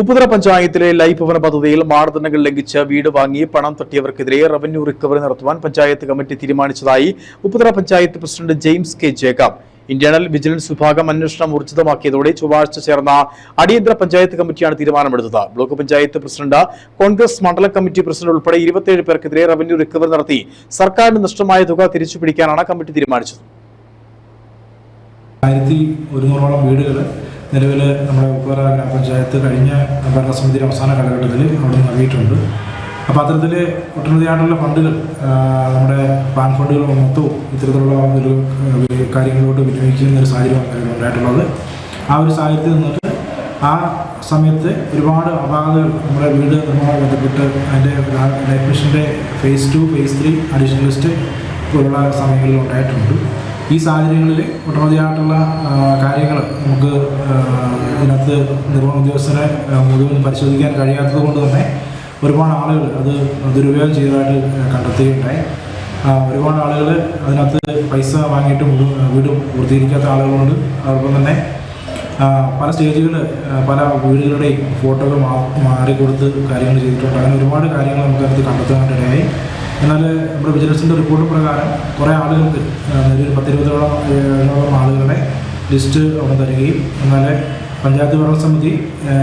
ഉപ്പുതറ പഞ്ചായത്തിലെ ലൈഫ് ഭവന പദ്ധതിയിൽ മാനദണ്ഡങ്ങൾ ലംഘിച്ച് വീട് വാങ്ങി പണം തട്ടിയവർക്കെതിരെ റവന്യൂ റിക്കവറി നടത്തുവാൻ പഞ്ചായത്ത് കമ്മിറ്റി തീരുമാനിച്ചതായി Upputhara panchayat president James K Jacob. Internal vigilance വിഭാഗം അന്വേഷണം ഊർജിതമാക്കിയതോടെ ചൊവ്വാഴ്ച ചേർന്ന അടിയന്തര പഞ്ചായത്ത് കമ്മിറ്റിയാണ് തീരുമാനമെടുത്തത്. ബ്ലോക്ക് പഞ്ചായത്ത് പ്രസിഡന്റ് കോൺഗ്രസ് മണ്ഡല കമ്മിറ്റി പ്രസിഡന്റ് ഉൾപ്പെടെ ഇരുപത്തിയേഴ് പേർക്കെതിരെ റവന്യൂ റിക്കവറി നടത്തി സർക്കാരിന് നഷ്ടമായ തുക തിരിച്ചുപിടിക്കാനാണ് കമ്മിറ്റി തീരുമാനിച്ചത്. ആയിരത്തി ഒരുന്നൂറോളം വീടുകൾ നിലവിൽ നമ്മുടെ ഉപ്പറ ഗ്രാമപഞ്ചായത്ത് കഴിഞ്ഞ ഭരണസമിതിയുടെ അവസാന കാലഘട്ടത്തിൽ അവിടെ നൽകിയിട്ടുണ്ട് അപ്പോൾ അത്തരത്തിൽ ഒട്ടനവധിയായിട്ടുള്ള ഫണ്ടുകൾ നമ്മുടെ പാൻ ഫണ്ടുകൾ മൊത്തവും ഇത്തരത്തിലുള്ള ഒരു കാര്യങ്ങളിലോട്ട് വിനിയോഗിക്കുന്ന ഒരു സാഹചര്യമാണ് ഉണ്ടായിട്ടുള്ളത്. ആ ഒരു സാഹചര്യത്തിൽ നിന്നിട്ട് ആ സമയത്ത് ഒരുപാട് അപാകതകൾ നമ്മുടെ വീട് നിർമ്മാണം ബന്ധപ്പെട്ട് അതിന്റെ ലൈഫ് മിഷന്റെ phase two phase three additional list പോലുള്ള സമയങ്ങളിൽ ഉണ്ടായിട്ടുണ്ട്. ഈ സാഹചര്യങ്ങളിൽ ഒട്ടനവധിയായിട്ടുള്ള കാര്യങ്ങൾ നമുക്ക് ഇതിനകത്ത് നിർവഹണ ഉദ്യോഗസ്ഥനെ ആ, മുഴുവൻ പരിശോധിക്കാൻ കഴിയാത്തത് കൊണ്ട് തന്നെ ഒരുപാട് ആളുകൾ അത് ദുരുപയോഗം ചെയ്തതായിട്ട് കണ്ടെത്തുകയുണ്ടായി. ഒരുപാട് ആളുകൾ അതിനകത്ത് പൈസ വാങ്ങിയിട്ട് വീടും പൂർത്തീകരിക്കാത്ത ആളുകളുണ്ട്. അതോടൊപ്പം തന്നെ പല സ്റ്റേജുകൾ പല വീടുകളുടെയും ഫോട്ടോകൾ മാറി കൊടുത്ത് കാര്യങ്ങൾ ചെയ്തിട്ടുണ്ട്. അങ്ങനെ ഒരുപാട് കാര്യങ്ങൾ നമുക്കതിനകത്ത് കണ്ടെത്താനായിട്ടിടയായി എന്നാൽ നമ്മുടെ വിജിലൻസിന്റെ റിപ്പോർട്ട് പ്രകാരം കുറേ ആളുകൾക്ക് ഒരു പത്തിരുപതോളം ആളുകളുടെ ലിസ്റ്റ് അവിടെ തരികയും എന്നാൽ പഞ്ചായത്ത് ഭരണസമിതി സമിതി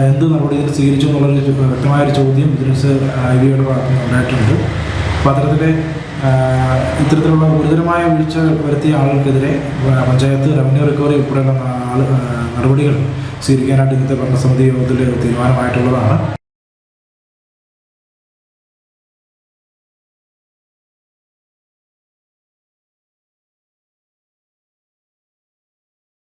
എന്ത് നടപടികൾ സ്വീകരിച്ചു എന്നുള്ളൊരു വ്യക്തമായ വ്യക്തമായൊരു ചോദ്യം വിജിലൻസ് ഐ വിയുടെ ഭാഗത്ത് ഉണ്ടായിട്ടുണ്ട്. അപ്പോൾ അത്തരത്തിൽ ആ, ഇത്തരത്തിലുള്ള ഗുരുതരമായ വീഴ്ച വരുത്തിയ ആളുകൾക്കെതിരെ പഞ്ചായത്ത് റവന്യൂ റിക്കവറി ഉൾപ്പെടെയുള്ള നടപടികൾ സ്വീകരിക്കാനായിട്ട് ഇന്നത്തെ ഭരണസമിതി യോഗത്തിൽ തീരുമാനമായിട്ടുള്ളതാണ്.